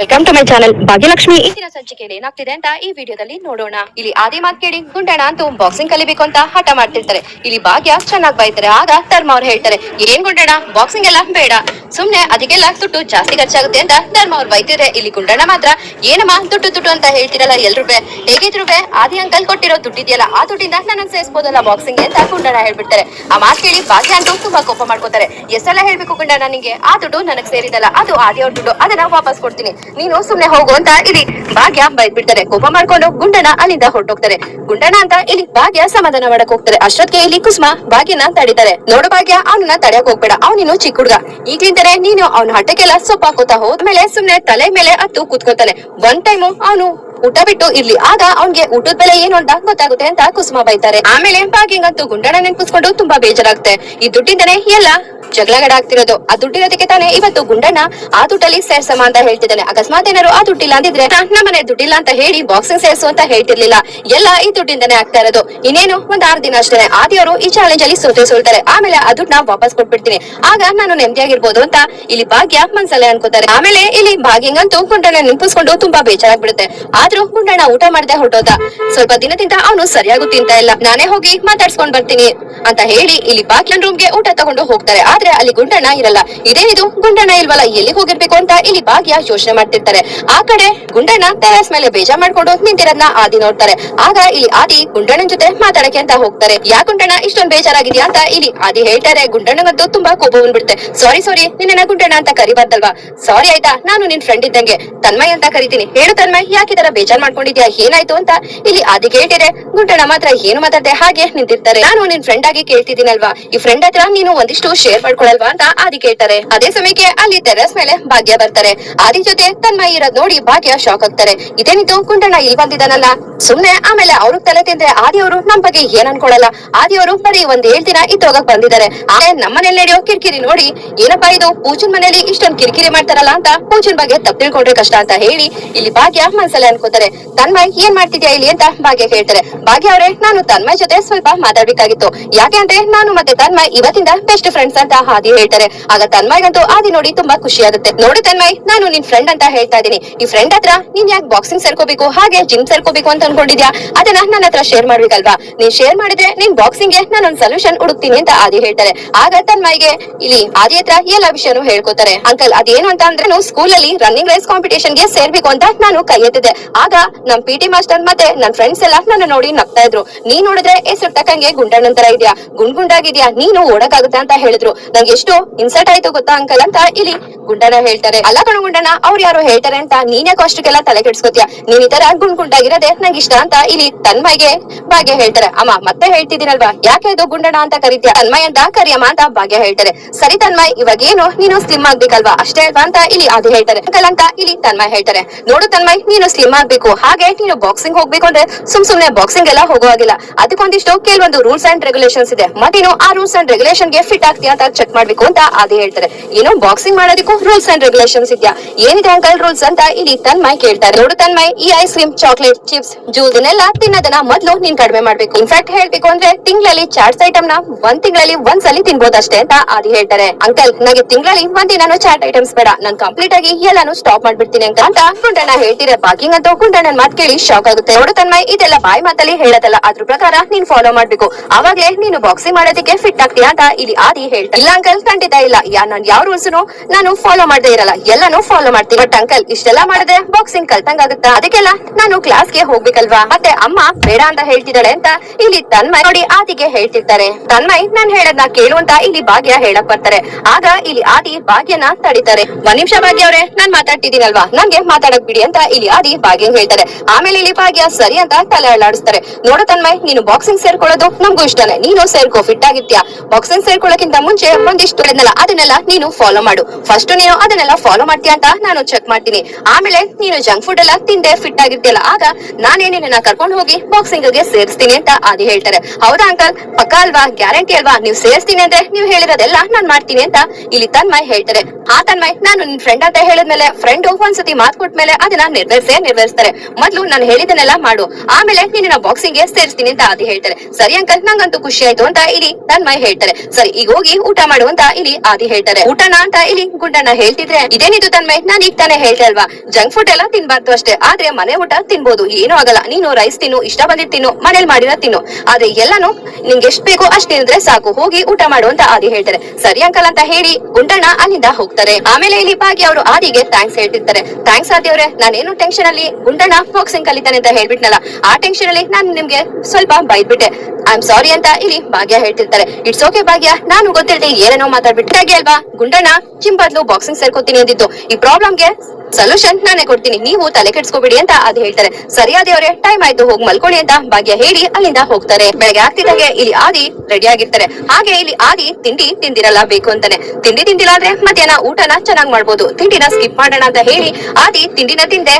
Welcome to my channel Bhagyalakshmi ಇಂದಿನ ಸಂಚಿಕೆಯಲ್ಲಿ ಏನಾಗ್ತಿದೆ ಅಂತ ಈ ವಿಡಿಯೋದಲ್ಲಿ ನೋಡೋಣ. ಇಲ್ಲಿ ಆದಿ ಮಾತ್ ಕೇಳಿ ಗುಂಡಣ್ಣ ಅಂತೂ ಬಾಕ್ಸಿಂಗ್ ಕಲಿಬೇಕು ಅಂತ ಹಠ ಮಾಡ್ತಿರ್ತಾರೆ. ಇಲ್ಲಿ ಭಾಗ್ಯ ಚೆನ್ನಾಗ್ ಬೈತಾರೆ, ಆಗ ಧರ್ಮ ಅವ್ರು ಹೇಳ್ತಾರೆ, ಏನ್ ಗುಂಡಣ ಬಾಕ್ಸಿಂಗ್ ಎಲ್ಲ ಬೇಡ. ಸುಮ್ನೆ ಅದಕ್ಕೆಲ್ಲ ದುಡ್ಡು ಜಾಸ್ತಿ ಖರ್ಚಾಗುತ್ತೆ ಅಂತ ಧರ್ಮ ಅವ್ರು ಬೈತಿದ್ರೆ, ಇಲ್ಲಿ ಗುಂಡಣ ಮಾತ್ರ, ಏನಮ್ಮ, ದುಡ್ಡು ದುಡ್ಡು ಅಂತ ಹೇಳ್ತಿರಲ್ಲ ಎಲ್ರು ಹೇಗಿದ್ರು ಆದಿ ಅಂಕಲ್ ಕೊಟ್ಟಿರೋ ದುಡ್ಡಿದೆಯಲ್ಲ ಆ ದುಡ್ಡಿಂದ ನನ್ನ ಸೇರಿಸಬಹುದಲ್ಲ ಬಾಕ್ಸಿಂಗ್ ಅಂತ ಗುಂಡಣ ಹೇಳ್ಬಿಡ್ತಾರೆ. ಆ ಮಾತ್ ಕೇಳಿ ಭಾಗ್ಯ ಅಂತೂ ತುಂಬಾ ಕೋಪ ಮಾಡ್ಕೋತಾರೆ. ಎಷ್ಟೆಲ್ಲ ಹೇಳ್ಬೇಕು ಗುಂಡಣ್ಣ ನಿಂಗೆ? ಆ ದುಡ್ಡು ನನಗ್ ಸೇರಿದಲ್ಲ, ಅದು ಆದಿ ಅವ್ರ ದುಡ್ಡು, ಅದನ್ನ ವಾಪಸ್ ಕೊಡ್ತೀನಿ. ನೀನು ಸುಮ್ನೆ ಹೋಗು ಅಂತ ಇಲ್ಲಿ ಭಾಗ್ಯ ಬೈದ್ಬಿಡ್ತಾರೆ. ಕೋಪ ಮಾಡ್ಕೊಂಡು ಗುಂಡನ ಅಲ್ಲಿಂದ ಹೊರಟೋಗ್ತಾರೆ. ಗುಂಡನ ಅಂತ ಇಲ್ಲಿ ಭಾಗ್ಯ ಸಮಾಧಾನ ಮಾಡಕ್ ಹೋಗ್ತಾರೆ. ಅಷ್ಟೊತ್ತಿಗೆ ಇಲ್ಲಿ ಕುಸ್ಮ ಭಾಗ್ಯನ ತಡಿತಾರೆ. ನೋಡು ಭಾಗ್ಯ, ಅವನನ್ನ ತಡೆಯಕ್ ಹೋಗ್ಬೇಡ. ಅವನಿನ್ನು ಚಿಕ್ಕ ಹುಡುಗ. ಈಗ್ಲಿಂದಲೇ ನೀನು ಅವನ ಹಟ್ಟಕ್ಕೆಲ್ಲ ಸೊಪ್ಪ ಹಾಕೋತಾ ಹೋದ್ಮೇಲೆ ಸುಮ್ನೆ ತಲೆ ಮೇಲೆ ಹತ್ತು ಕೂತ್ಕೋತಾನೆ. ಒಂದ್ ಟೈಮು ಅವನು ಊಟ ಬಿಟ್ಟು ಇರ್ಲಿ. ಆಗ ಅವ್ನ್ಗೆ ಊಟದ ಬೆಲೆ ಏನು ಅಂತ ಗೊತ್ತಾಗುತ್ತೆ ಅಂತ ಕುಸುಮ ಬೈತಾರೆ. ಆಮೇಲೆ ಪ್ಯಾಕಿಂಗ್ ಅಂತೂ ಗುಂಡಣ ನೆನ್ಪಿಸ್ಕೊಂಡು ತುಂಬಾ ಬೇಜಾರಾಗುತ್ತೆ. ಈ ದುಡ್ಡಿಂದನೇ ಎಲ್ಲ ಜಗಳಗಡ ಆಗ್ತಿರೋದು. ಆ ದುಡ್ಡಿರೋದಕ್ಕೆ ತಾನೇ ಇವತ್ತು ಗುಂಡಣ್ಣ ಆ ದುಡ್ಡಲ್ಲಿ ಸೇರ್ಸಮ್ಮ ಅಂತ ಹೇಳ್ತಿದ್ದಾನೆ. ಅಕಸ್ಮಾತ್ ಏನಾರು ಆ ದುಡ್ಡಿಲ್ಲ ಅಂದಿದ್ರೆ ನಮ್ಮ ಮನೆ ದುಡ್ಡಿಲ್ಲ ಅಂತ ಹೇಳಿ ಬಾಕ್ಸಿಂಗ್ ಸೇರ್ಸು ಅಂತ ಹೇಳ್ತಿರ್ಲಿಲ್ಲ. ಎಲ್ಲ ಈ ದುಡ್ಡಿಂದನೇ ಆಗ್ತಾ ಇರೋದು. ಇನ್ನೇನು ಒಂದ್ ಆರ್ ದಿನ ಅಷ್ಟೇ. ಆದಿಯವರು ಈ ಚಾಲೆಂಜ್ ಅಲ್ಲಿ ಸೋತೆ ಸೋಲ್ತಾರೆ. ಆಮೇಲೆ ಆ ದುಡ್ಡನ್ನ ವಾಪಸ್ ಕೊಟ್ಬಿಡ್ತೀನಿ. ಆಗ ನಾನು ನೆಮ್ಮದಿಯಾಗಿರ್ಬೋದು ಅಂತ ಇಲ್ಲಿ ಭಾಗ್ಯ ಮನ್ಸಲ್ಲೇ ಅನ್ಕೋತಾರೆ. ಆಮೇಲೆ ಇಲ್ಲಿ ಭಾಗ್ಯಂಗಂತೂ ಗುಂಡಣ್ಣ ನೆನ್ಪಿಸ್ಕೊಂಡು ತುಂಬಾ ಬೇಜಾರಾಗ್ಬಿಡುತ್ತೆ. ಆದ್ರೂ ಊಟ ಮಾಡದೆ ಹೊರಟೋದ. ಸ್ವಲ್ಪ ದಿನದಿಂದ ಅವನು ಸರಿಯಾಗೂ ತಿಂತ ಇಲ್ಲ. ನಾನೇ ಹೋಗಿ ಮಾತಾಡ್ಸ್ಕೊಂಡ್ ಬರ್ತೀನಿ ಅಂತ ಹೇಳಿ ಇಲ್ಲಿ ಬಾಗ್ಲನ್ ರೂಮ್ಗೆ ಊಟ ತಗೊಂಡು ಹೋಗ್ತಾರೆ. ಆದ್ರೆ ಅಲ್ಲಿ ಗುಂಡಣ್ಣ ಇರಲ್ಲ. ಇದೇನಿದು? ಗುಂಡಣ್ಣ ಇಲ್ವಲ್ಲ ಎಲ್ಲಿ ಹೋಗಿರ್ಬೇಕು ಅಂತ ಇಲ್ಲಿ ಭಾಗ್ಯ ಯೋಚನೆ ಮಾಡ್ತಿರ್ತಾರೆ. ಆ ಕಡೆ ಗುಂಡಣ್ಣ ಟೆರಸ್ ಮೇಲೆ ಬೇಜಾ ಮಾಡ್ಕೊಂಡು ನಿಂತಿರೋದ್ನ ಆದಿ ನೋಡ್ತಾರೆ. ಆಗ ಇಲ್ಲಿ ಆದಿ ಗುಂಡಣ್ಣನ್ ಜೊತೆ ಮಾತಾಡಕ್ಕೆ ಅಂತ ಹೋಗ್ತಾರೆ. ಯಾ ಗುಂಡಣ್ಣ, ಇಷ್ಟೊಂದ್ ಬೇಜಾರಾಗಿದ್ಯಾ ಅಂತ ಇಲ್ಲಿ ಆದಿ ಹೇಳ್ತಾರೆ. ಗುಂಡಣ್ಣಗಂತೂ ತುಂಬಾ ಕೋಪ ಬಂದ್ಬಿಡುತ್ತೆ. ಸಾರಿ ಸಾರಿ ನಿನ್ನ ಗುಂಡಣ್ಣ ಅಂತ ಕರಿಬಾರ್ದಲ್ವಾ? ಸಾರಿ ಆಯ್ತಾ, ನಾನು ನಿನ್ ಫ್ರೆಂಡ್ ಇದ್ದಂಗೆ. ತನ್ಮಯ್ ಅಂತ ಕರಿತೀನಿ. ಹೇಳು ತನ್ಮಯ್, ಯಾಕೆ ಬೇಜಾರ್ ಮಾಡ್ಕೊಂಡಿದ್ಯಾ? ಏನಾಯ್ತು ಅಂತ ಇಲ್ಲಿ ಆದಿ ಕೇಳ್ತಿದೆ ಗುಂಟಣ್ಣ ಮಾತ್ರ ಏನು ಮಾತಾಡ್ದೆ? ಹಾಗೆ ನಿಂತಿರ್ತಾರೆ. ನಾನು ನಿನ್ ಫ್ರೆಂಡ್ ಆಗಿ ಕೇಳ್ತಿದ್ದೀನಲ್ವಾ? ಈ ಫ್ರೆಂಡ್ ಹತ್ರ ನೀನು ಒಂದಿಷ್ಟು ಶೇರ್ ಮಾಡ್ಕೊಳಲ್ವಾ ಅಂತ ಆದಿ ಕೇಳ್ತಾರೆ. ಅದೇ ಸಮಯಕ್ಕೆ ಅಲ್ಲಿ ಟೆರಸ್ ಮೇಲೆ ಭಾಗ್ಯ ಬರ್ತಾರೆ. ಆದಿ ಜೊತೆ ತನ್ಮಯ್ ಇರೋದ್ ನೋಡಿ ಭಾಗ್ಯ ಶಾಕ್ ಆಗ್ತಾರೆ. ಇದೇನಿದು? ಗುಂಟಣ್ಣ ಇಲ್ಲಿ ಬಂದಿದ್ದಾನಲ್ಲ. ಸುಮ್ನೆ ಆಮೇಲೆ ಅವ್ರಿಗೆ ತಲೆ ತಿಂದ್ರೆ ಆದಿ ಅವರು ನಮ್ ಬಗ್ಗೆ ಏನ್ ಅನ್ಕೊಳಲ್ಲ. ಆದಿ ಅವರು ಬರೀ ಒಂದ್ ಏಳ್ ದಿನ ಇತ್ತೋಗಕ್ ಬಂದಿದ್ದಾರೆ. ಆದ್ರೆ ನಮ್ಮನೇಲಿ ನಡೆಯೋ ಕಿರಿಕಿರಿ ನೋಡಿ, ಏನಪ್ಪಾ ಇದು? ಪೂಜನ್ ಮನೇಲಿ ಇಷ್ಟೊಂದ್ ಕಿರಿಕಿರಿ ಮಾಡ್ತಾರಲ್ಲ ಅಂತ ಪೂಜನ್ ಬಗ್ಗೆ ತಪ್ಪು ತಿಳ್ಕೊಂಡ್ರೆ ಕಷ್ಟ ಅಂತ ಹೇಳಿ ಇಲ್ಲಿ ಭಾಗ್ಯ ಮನ್ಸಲ್ಲೇ ಅನ್ಕೋತಾರೆ ತನ್ಮಯ್ ಏನ್ ಮಾಡ್ತಿದ್ಯಾ ಇಲ್ಲಿ ಅಂತ ಭಾಗ್ಯ ಹೇಳ್ತಾರೆ. ಭಾಗ್ಯ ಅವ್ರೆ, ನಾನು ತನ್ಮಯ್ ಜೊತೆ ಸ್ವಲ್ಪ ಮಾತಾಡ್ಬೇಕಾಗಿತ್ತು. ಯಾಕೆ ಅಂದ್ರೆ ನಾನು ಮತ್ತೆ ತನ್ಮಯ್ ಇವತ್ತಿಂದ ಬೆಸ್ಟ್ ಫ್ರೆಂಡ್ಸ್ ಅಂತ ಹಾದಿ ಹೇಳ್ತಾರೆ. ಆಗ ತನ್ಮಯ್ಗಂತೂ ಆದಿ ನೋಡಿ ತುಂಬಾ ಖುಷಿ ಆಗುತ್ತೆ. ನೋಡಿ ತನ್ಮಯ್, ನಾನು ನಿನ್ ಫ್ರೆಂಡ್ ಅಂತ ಹೇಳ್ತಾ ಇದೀನಿ ಈ ಫ್ರೆಂಡ್ ಹತ್ರ ನೀನ್ ಯಾಕೆ ಬಾಕ್ಸಿಂಗ್ ಸೇರ್ಕೋಬೇಕು, ಹಾಗೆ ಜಿಮ್ ಸೇರ್ಕೋಬೇಕು ಅಂತ ಅನ್ಕೊಂಡಿದ್ಯಾ? ಅದನ್ನ ನನ್ನ ಹತ್ರ ಶೇರ್ ಮಾಡ್ಬೇಕಲ್ವಾ? ನೀನ್ ಶೇರ್ ಮಾಡಿದ್ರೆ ನಿನ್ ಬಾಕ್ಸಿಂಗ್ಗೆ ನಾನು ಒಂದ್ ಸೊಲ್ಯೂಷನ್ ಹುಡುಕ್ತೀನಿ ಅಂತ ಆದಿ ಹೇಳ್ತಾರೆ. ಆಗ ತನ್ಮಯ್ಗೆ ಇಲ್ಲಿ ಆದಿ ಹತ್ರ ಎಲ್ಲ ವಿಷಯನೂ ಹೇಳ್ಕೊತಾರೆ. ಅಂಕಲ್, ಅದೇನು ಅಂತ ಅಂದ್ರೆ ಸ್ಕೂಲ್ ಅಲ್ಲಿ ರನ್ನಿಂಗ್ ರೇಸ್ ಕಾಂಪಿಟೇಷನ್ಗೆ ಸೇರ್ಬೇಕು ಅಂತ ನಾನು ಕೈ ಎತ್ತಿದ್ದೆ ಆಗ ನಮ್ ಪಿ ಟಿ ಮಾಸ್ಟರ್ ಮತ್ತೆ ನನ್ ಫ್ರೆಂಡ್ಸ್ ಎಲ್ಲ ನನ್ನ ನೋಡಿ ನಗ್ತಾ ಇದ್ರು. ನೀನ್ ನೋಡಿದ್ರೆ ಹೆಸರು ತಕ್ಕಂಗೆ ಗುಂಡಣ್ಣನ್ ತರ ಇದ್ಯಾ? ಗುಂಡ್ ಗುಂಡಾಗಿದ್ಯಾ? ನೀನು ಓಡಕ್ಕಾಗುತ್ತಾ ಅಂತ ಹೇಳಿದ್ರು. ನಂಗೆ ಎಷ್ಟು ಇನ್ಸಲ್ಟ್ ಆಯ್ತು ಗೊತ್ತಾ ಅಂಕಲ್ ಅಂತ ಇಲ್ಲಿ ಗುಂಡಣ್ಣ ಹೇಳ್ತಾರೆ. ಅಲ್ಲ ಕಣ ಗುಂಡಣ್ಣ, ಅವ್ರು ಯಾರು ಹೇಳ್ತಾರೆ ಅಂತ ನೀನ್ ಅಷ್ಟಕ್ಕೆಲ್ಲ ತಲೆ ಕೆಡ್ಸ್ಕೊತ್ಯಾ? ನೀನ್ ಈ ತರ ಗುಂಡ್ ಗುಂಡಾಗಿರೋದೇ ನಂಗೆ ಇಷ್ಟ ಅಂತ ಇಲ್ಲಿ ತನ್ಮಯ್ಗೆ ಭಾಗ್ಯ ಹೇಳ್ತಾರೆ. ಅಮ್ಮ, ಮತ್ತೆ ಹೇಳ್ತಿದ್ದೀನಲ್ವಾ? ಯಾಕೆ ಇದು ಗುಂಡಣ ಅಂತ ಕರಿತೀಯ? ತನ್ಮಯ್ ಅಂತ ಕರಿಯಮ್ಮ ಅಂತ ಭಾಗ್ಯ ಹೇಳ್ತಾರೆ. ಸರಿ ತನ್ಮಯ್ ಇವಾಗ ಏನು ನೀನು ಸ್ಲಿಮ್ ಆಗ್ಬೇಕಲ್ವಾ? ಅಷ್ಟೇ ಅಲ್ವಾ ಅಂತ ಇಲ್ಲಿ ಅದು ಹೇಳ್ತಾರೆ. ಅಂಕಲ್ ಅಂತ ಇಲ್ಲಿ ತನ್ಮಯ್ ಹೇಳ್ತಾರೆ. ನೋಡು ತನ್ಮಯ್, ನೀನು ಸ್ಲಿಮ್ ಆಗ್ಬೇಕು ಹಾಗೆ ನೀನು ಬಾಕ್ಸಿಂಗ್ ಹೋಗ್ಬೇಕು ಅಂದ್ರೆ ಸುಮ್ ಸುಮ್ನೆ ಬಾಕ್ಸಿಂಗ್ ಎಲ್ಲ ಹೋಗುವಾಗಿಲ್ಲ ಅದಕ್ಕೊಂದಿಷ್ಟು ಕೆಲವೊಂದು ರೂಲ್ಸ್ ಅಂಡ್ ರೆಗ್ಯುಲೇಷನ್ಸ್ ಇದೆ. ಮತ್ತೇನು ಆ ರೂಲ್ಸ್ ಅಂಡ್ ರೆಗ್ಯುಲೇಷನ್ಗೆ ಫಿಟ್ ಆಗ್ತೀಯಾ ಅಂತ ಚೆಕ್ ಮಾಡ್ಬೇಕು ಅಂತ ಅದೇ ಹೇಳ್ತಾರೆ. ಏನು ಬಾಕ್ಸಿಂಗ್ ಮಾಡೋದಕ್ಕೂ ರೂಲ್ಸ್ ಅಂಡ್ ರೆಗ್ಯುಲೇಷನ್ಸ್ ಇದೆಯಾ? ಏನಿದೆ ಅಂಕಲ್ ರೂಲ್ಸ್ ಅಂತ ಇಲ್ಲಿ ತನ್ಮಯ್ ಕೇಳ್ತಾರೆ. ನೋಡು ತನ್ಮಯ್, ಈ ice cream chocolate chips juice ಇದನ್ನೆಲ್ಲ ತಿನ್ನೋದನ್ನ ಮೊದಲು ನೀನ್ ಕಡಿಮೆ ಮಾಡ್ಬೇಕು. ಇನ್ಫ್ಯಾಕ್ಟ್ ಹೇಳ್ಬೇಕು ಅಂದ್ರೆ ತಿಂಗಳಲ್ಲಿ ಚಾಟ್ಸ್ ಐಟಮ್ನ ಒಂದ್ ತಿಂಗಳಲ್ಲಿ ಒಂದ್ಸಲಿ ತಿನ್ಬೋದಷ್ಟೇ ಅಂತ ಆದಿ ಹೇಳ್ತಾರೆ. ಅಂಕಲ್ ನನಗೆ ತಿಂಗಳಲ್ಲಿ ಒಂದ್ ನಾನು ಚಾಟ್ ಐಟಮ್ಸ್ ಬೇಡ. ನಾನು ಕಂಪ್ಲೀಟ್ ಆಗಿ ಎಲ್ಲಾನು ಸ್ಟಾಪ್ ಮಾಡ್ಬಿಡ್ತೀನಿ ಅಂತ ಅಂತ ಹೇಳ್ತೀರ ಬಾಕಿಂಗ್ ಅಂತ ಗುಂಡಣ್ಣನ್ ಮಾತ್ ಕೇಳಿ ಶಾಕ್ ಆಗುತ್ತೆ. ನೋಡು ತನ್ಮಯ್, ಇದೆಲ್ಲ ಬಾಯಿ ಮಾತಲ್ಲಿ ಹೇಳೋದಲ್ಲ. ಅದ್ರ ಪ್ರಕಾರ ನೀನ್ ಫಾಲೋ ಮಾಡ್ಬೇಕು. ಅವಾಗ್ಲೇ ನೀನು ಬಾಕ್ಸಿಂಗ್ ಮಾಡೋದಕ್ಕೆ ಫಿಟ್ ಆಗ್ತೀಯಾ ಅಂತ ಇಲ್ಲಿ ಆದಿ ಹೇಳ್ತಾ ಇಲ್ಲ ಅಂಕಲ್ ಖಂಡಿತ ಇಲ್ಲ. ಯಾ ನಾನ್ ಯಾವ ರೂಲ್ಸ್ನು ನಾನು ಫಾಲೋ ಮಾಡದೇ ಇರಲ್ಲ. ಎಲ್ಲಾನು ಫಾಲೋ ಮಾಡ್ತೀನಿ. ಬಟ್ ಅಂಕಲ್ ಇಷ್ಟೆಲ್ಲ ಮಾಡದೆ ಬಾಕ್ಸಿಂಗ್ ಕಲ್ತಂಗ್ ಅದಕ್ಕೆಲ್ಲ ನಾನು ಕ್ಲಾಸ್ಗೆ ಹೋಗ್ಬೇಕಲ್ವಾ? ಮತ್ತೆ ಅಮ್ಮ ಬೇಡ ಅಂತ ಹೇಳ್ತಿದ್ದಾಳೆ ಅಂತ ಇಲ್ಲಿ ತನ್ಮಯ್ ನೋಡಿ ಆದಿಗೆ ಹೇಳ್ತಿರ್ತಾರೆ. ತನ್ಮಯ್, ನಾನ್ ಹೇಳದ್ನ ಕೇಳು ಅಂತ ಇಲ್ಲಿ ಭಾಗ್ಯ ಹೇಳಕ್ ಬರ್ತಾರೆ. ಆಗ ಇಲ್ಲಿ ಆದಿ ಭಾಗ್ಯನ ತಡಿತಾರೆ. ಒಂದ್ ನಿಮಿಷ ಭಾಗ್ಯ ಅವ್ರೆ, ನಾನ್ ಮಾತಾಡ್ತಿದ್ದೀನಲ್ವಾ? ನಂಗೆ ಮಾತಾಡಕ್ ಬಿಡಿ ಅಂತ ಇಲ್ಲಿ ಆದಿ ಭಾಗ್ಯ ಹೇಳ್ತಾರೆ. ಆಮೇಲೆ ಇಲ್ಲಿ ಭಾಗ್ಯ ಸರಿ ಅಂತ ತಲೆ ಅಳ್ಳಾಡಿಸ್ತಾರೆ ನೋಡು ತನ್ಮಯ್, ನೀನು ಬಾಕ್ಸಿಂಗ್ ಸೇರ್ಕೊಳ್ಳೋದು ನಮ್ಗೂ ಇಷ್ಟನೇ. ನೀನು ಸೇರ್ಕೋ ಫಿಟ್ ಆಗಿರ್ತೀಯ. ಬಾಕ್ಸಿಂಗ್ ಸೇರ್ಕೊಳ್ಳೋಕ್ಕಿಂತ ಮುಂಚೆ ಒಂದಿಷ್ಟು ಇದ್ನಲ್ಲ ಅದನ್ನೆಲ್ಲ ನೀನು ಫಾಲೋ ಮಾಡು. ಫಸ್ಟ್ ನೀನು ಅದನ್ನೆಲ್ಲ ಫಾಲೋ ಮಾಡ್ತೀಯ ಅಂತ ನಾನು ಚೆಕ್ ಮಾಡ್ತೀನಿ. ಆಮೇಲೆ ನೀನು ಜಂಕ್ ಫುಡ್ ಎಲ್ಲ ತಿಂದೆ ಫಿಟ್ ಆಗಿರ್ತೀಯಲ್ಲ, ಆಗ ನಾನೇ ನಿನ್ನ ಕರ್ಕೊಂಡು ಹೋಗಿ ಬಾಕ್ಸಿಂಗ್ಗೆ ಸೇರಿಸ್ತೀನಿ ಅಂತ ಆದಿ ಹೇಳ್ತಾರೆ. ಹೌದಾ ಅಂಕಲ್ ಪಕ್ಕ ಅಲ್ವಾ? ಗ್ಯಾರಂಟಿ ಅಲ್ವಾ? ನೀವು ಸೇರಿಸ್ತೀನಿ ಅಂದ್ರೆ ನೀವು ಹೇಳಿರೋದೆಲ್ಲ ನಾನ್ ಮಾಡ್ತೀನಿ ಅಂತ ಇಲ್ಲಿ ತನ್ಮಯ್ ಹೇಳ್ತಾರೆ. ಆ ತನ್ಮಯ್, ನಾನು ನಿನ್ ಫ್ರೆಂಡ್ ಅಂತ ಹೇಳಿದ್ಮೇಲೆ ಫ್ರೆಂಡ್ ಒಂದ್ಸತಿ ಮಾತ್ ಕೊಟ್ಮೇಲೆ ಅದನ್ನ ನಿರ್ವಹಿಸೇ ನಿರ್ವಹಿಸ್ತಾರೆ ಮೊದ್ಲು ನಾನು ಹೇಳಿದನ್ನೆಲ್ಲ ಮಾಡು. ಆಮೇಲೆ ನಿನ್ನ ಬಾಕ್ಸಿಂಗ್ಗೆ ಸೇರಿಸ್ತೀನಿ ಅಂತ ಆದಿ ಹೇಳ್ತಾರೆ. ಸರಿ ಅಂಕಲ್, ನಂಗಂತೂ ಖುಷಿ ಆಯ್ತು ಅಂತ ಇಲ್ಲಿ ತನ್ಮಯ್ ಹೇಳ್ತಾರೆ. ಸರಿ, ಈಗ ಹೋಗಿ ಊಟ ಮಾಡು ಅಂತ ಇಲ್ಲಿ ಆದಿ ಹೇಳ್ತಾರೆ. ಊಟನ ಅಂತ ಇಲ್ಲಿ ಗುಂಡಣ್ಣ ಹೇಳ್ತಿದ್ರೆ ಇದೇನಿದು ತನ್ಮಯ್, ನಾನ್ ಈಗ ತಾನೇ ಹೇಳ್ತಾ ಅಲ್ವಾ? ಜಂಕ್ ಫುಡ್ ಎಲ್ಲ ತಿನ್ಬಾರ್ದು ಅಷ್ಟೇ. ಆದ್ರೆ ಮನೆ ಊಟ ತಿನ್ಬೋದು. ಏನೂ ಆಗಲ್ಲ. ನೀನು ರೈಸ್ ತಿನ್ನು, ಇಷ್ಟ ಬಂದಿದ್ ತಿನ್ನು ಮನೇಲಿ ಮಾಡಿರೋ ತಿನ್ನು. ಆದ್ರೆ ಎಲ್ಲಾನು ನಿಂಗೆ ಎಷ್ಟ್ ಬೇಕೋ ಅಷ್ಟ್ ತಿಂದ್ರೆ ಸಾಕು. ಹೋಗಿ ಊಟ ಮಾಡು ಅಂತ ಆದಿ ಹೇಳ್ತಾರೆ. ಸರಿ ಅಂಕಲ್ ಅಂತ ಹೇಳಿ ಗುಂಡಣ್ಣ ಅಲ್ಲಿಂದ ಹೋಗ್ತಾರೆ. ಆಮೇಲೆ ಇಲ್ಲಿ ಭಾಗಿ ಅವರು ಆದಿಗೆ ಥ್ಯಾಂಕ್ಸ್ ಹೇಳ್ತಿರ್ತಾರೆ. ಥ್ಯಾಂಕ್ಸ್ ಆದಿ ಅವ್ರೆ ನಾನೇನು ಟೆನ್ಷನ್ ಅಲ್ಲಿ ಗುಂಡಣ್ಣ ಬಾಕ್ಸಿಂಗ್ ಕಲಿತಾನೆ ಅಂತ ಹೇಳ್ಬಿಟ್ನಲ್ಲ, ಆ ಟೆನ್ಷನ್ ಅಲ್ಲಿ ನಾನು ನಿಮ್ಗೆ ಸ್ವಲ್ಪ ಬೈದ್ಬಿಟ್ಟೆ. ಐ ಆಮ್ ಸಾರಿ ಅಂತ ಇಲ್ಲಿ ಭಾಗ್ಯ ಹೇಳ್ತಿರ್ತಾರೆ. ಇಟ್ಸ್ ಓಕೆ ಭಾಗ್ಯ, ನಾನು ಗೊತ್ತಿಲ್ಲದೆ ಏನೇನೋ ಮಾತಾಡ್ಬಿಟ್ಟೆ. ಹಾಗೆ ಅಲ್ವಾ, ಗುಂಡಣ್ಣ ಜಿಮ್ ಬದಲು ಬಾಕ್ಸಿಂಗ್ ಸೇರ್ಕೋತೀನಿ ಅಂದಿತ್ತು ಈ ಪ್ರಾಬ್ಲಮ್ಗೆ ಸೊಲ್ಯೂಷನ್ ನಾನೇ ಕೊಡ್ತೀನಿ. ನೀವು ತಲೆ ಕೆಡ್ಸ್ಕೊಬಿಡಿ ಅಂತ ಅದ್ ಹೇಳ್ತಾರೆ. ಸರಿಯಾದ ಅವರೇ ಟೈಮ್ ಆಯ್ತು, ಹೋಗಿ ಮಲ್ಕೊಳ್ಳಿ ಅಂತ ಭಾಗ್ಯ ಹೇಳಿ ಅಲ್ಲಿಂದ ಹೋಗ್ತಾರೆ. ಬೆಳಗ್ಗೆ ಆಗ್ತಿದ್ದಾಗೆ ಇಲ್ಲಿ ಆದಿ ರೆಡಿ ಆಗಿರ್ತಾರೆ. ಹಾಗೆ ಇಲ್ಲಿ ಆದಿ ತಿಂಡಿ ತಿಂದಿರಲ್ಲ ಬೇಕು ಅಂತಾನೆ. ತಿಂಡಿ ತಿಂದಿಲ್ಲ ಅಂದ್ರೆ ಮಧ್ಯಾಹ್ನ ಊಟನ ಚೆನ್ನಾಗ್ ಮಾಡ್ಬೋದು. ತಿಂಡಿನ ಸ್ಕಿಪ್ ಮಾಡೋಣ ಅಂತ ಹೇಳಿ ಆದಿ ತಿಂಡಿನ ತಿಂದೆ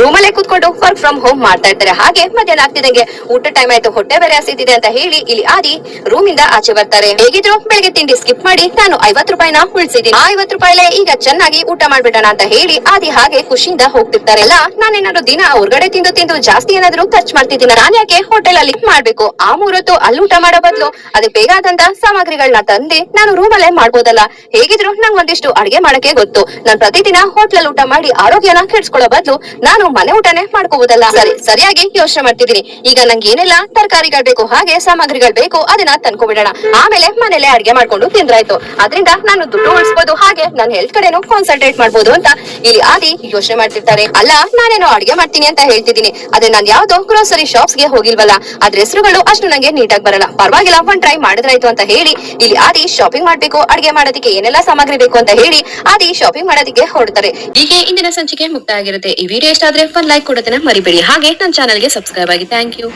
ರೂಮಲ್ಲೇ ಕೂತ್ಕೊಂಡು ವರ್ಕ್ ಫ್ರಮ್ ಹೋಮ್ ಮಾಡ್ತಾ ಇರ್ತಾರೆ. ಹಾಗೆ ಮಧ್ಯಾಹ್ನ ಆಗ್ತಿದಂಗೆ ಊಟ ಟೈಮ್ ಆಯ್ತು, ಹೊಟ್ಟೆ ಬೇರೆ ಹಸಿತಿದೆ ಅಂತ ಹೇಳಿ ಇಲ್ಲಿ ಆದಿ ರೂಮ್ ಇಂದ ಆಚೆ ಬರ್ತಾರೆ. ಹೇಗಿದ್ರು ಬೆಳಗ್ಗೆ ತಿಂಡಿ ಸ್ಕಿಪ್ ಮಾಡಿ ನಾನು ಐವತ್ ರೂಪಾಯಿನ ಉಳಿಸಿದ್ದೀನಿ. ಆ ಐವತ್ ರೂಪಾಯಿಲೆ ಈಗ ಚೆನ್ನಾಗಿ ಊಟ ಮಾಡ್ಬಿಡೋಣ ಅಂತ ಹೇಳಿ ಆದಿ ಹಾಗೆ ಖುಷಿಯಿಂದ ಹೋಗ್ತಿರ್ತಾರಲ್ಲ? ನಾನೇನಾದ್ರು ದಿನ ಹೊರಗಡೆ ತಿಂದು ತಿಂದು ಜಾಸ್ತಿ ಏನಾದ್ರು ಖರ್ಚು ಮಾಡ್ತಿದ್ದೀನಿ? ನಾನ್ ಯಾಕೆ ಹೋಟೆಲ್ ಅಲ್ಲಿ ಮಾಡ್ಬೇಕು? ಆ ಮೂರೊತ್ತು ಅಲ್ಲಿ ಊಟ ಮಾಡೋ ಬದಲು ಅದಕ್ಕೆ ಬೇಕಾದಂತ ಸಾಮಗ್ರಿಗಳನ್ನ ತಂದೆ ನಾನು ರೂಮ್ ಅಲ್ಲೇ ಮಾಡ್ಬೋದಲ್ಲ? ಹೇಗಿದ್ರು ನಂಗೆ ಒಂದಿಷ್ಟು ಅಡಿಗೆ ಮಾಡಕ್ಕೆ ಗೊತ್ತು. ನಾನು ಪ್ರತಿದಿನ ಹೋಟ್ಲಲ್ಲಿ ಊಟ ಮಾಡಿ ಆರೋಗ್ಯನ ಕೆಡ್ಸ್ಕೊಳ್ಳೋ ಬದಲು ನಾನು ಮನೆ ಊಟನೇ ಮಾಡ್ಕೋಬಹುದಲ್ಲ ಸರಿ, ಸರಿಯಾಗಿ ಯೋಚನೆ ಮಾಡ್ತಿದ್ದೀನಿ. ಈಗ ನಂಗೆ ಏನೆಲ್ಲ, ತರಕಾರಿಗಳು ಬೇಕು, ಹಾಗೆ ಸಾಮಗ್ರಿಗಳು ಬೇಕು, ಅದನ್ನ ತಂದ್ಕೊಬಿಡೋಣ. ಆಮೇಲೆ ಮನೇಲೆ ಅಡಿಗೆ ಮಾಡ್ಕೊಂಡು ತಿಂದ್ರಾಯ್ತು. ಅದರಿಂದ ನಾನು ದುಡ್ಡು ಉಳಿಸ್ಬೋದು, ಹಾಗೆ ನನ್ನ ಹೆಲ್ತ್ ಕಡೆನೂ ಕಾನ್ಸಂಟ್ರೇಟ್ ಮಾಡ್ಬೋದು ಅಂತ ಇಲ್ಲಿ ಆದಿ ಯೋಚನೆ ಮಾಡ್ತಿರ್ತಾರೆ. ಅಲ್ಲ, ನಾನೇನೋ ಅಡಿಗೆ ಮಾಡ್ತೀನಿ ಅಂತ ಹೇಳ್ತಿದ್ದೀನಿ. ಆದ್ರೆ ನಾನ್ ಯಾವ್ದೋ ಗ್ರೋಸರಿ ಶಾಪ್ಸ್ಗೆ ಹೋಗಿಲ್ವಲ್ಲ? ಅದ್ರ ಹೆಸರುಗಳು ಅಷ್ಟು ನಂಗೆ ನೀಟಾಗಿ ಬರಲ್ಲ. ಪರವಾಗಿಲ್ಲ, ಒಂದ್ ಟ್ರೈ ಮಾಡಿದ್ರಾಯ್ತು ಅಂತ ಹೇಳಿ, ಇಲ್ಲಿ ಆದಿ ಶಾಪಿಂಗ್ ಮಾಡ್ಬೇಕು, ಅಡಿಗೆ ಮಾಡೋದಕ್ಕೆ ಏನೆಲ್ಲ ಸಾಮಗ್ರಿ ಬೇಕು ಅಂತ ಹೇಳಿ ಆದಿ ಶಾಪಿಂಗ್ ಮಾಡೋದಕ್ಕೆ ಹೊರಡ್ತಾರೆ. ಹೀಗೆ ಇಂದಿನ ಸಂಚಿಕೆ ಮುಕ್ತ ಆಗಿರುತ್ತೆ. ಈ ವಿಡಿಯೋ ಇಷ್ಟ ಆದ್ರೆ ಫನ್ ಲೈಕ್ ಕೊಡೋದನ್ನ ಮರಿಬೇಡಿ. ಹಾಗೆ ನನ್ನ ಚಾನಲ್ಗೆ ಸಬ್ಸ್ಕ್ರೈಬ್ ಆಗಿ. Thank you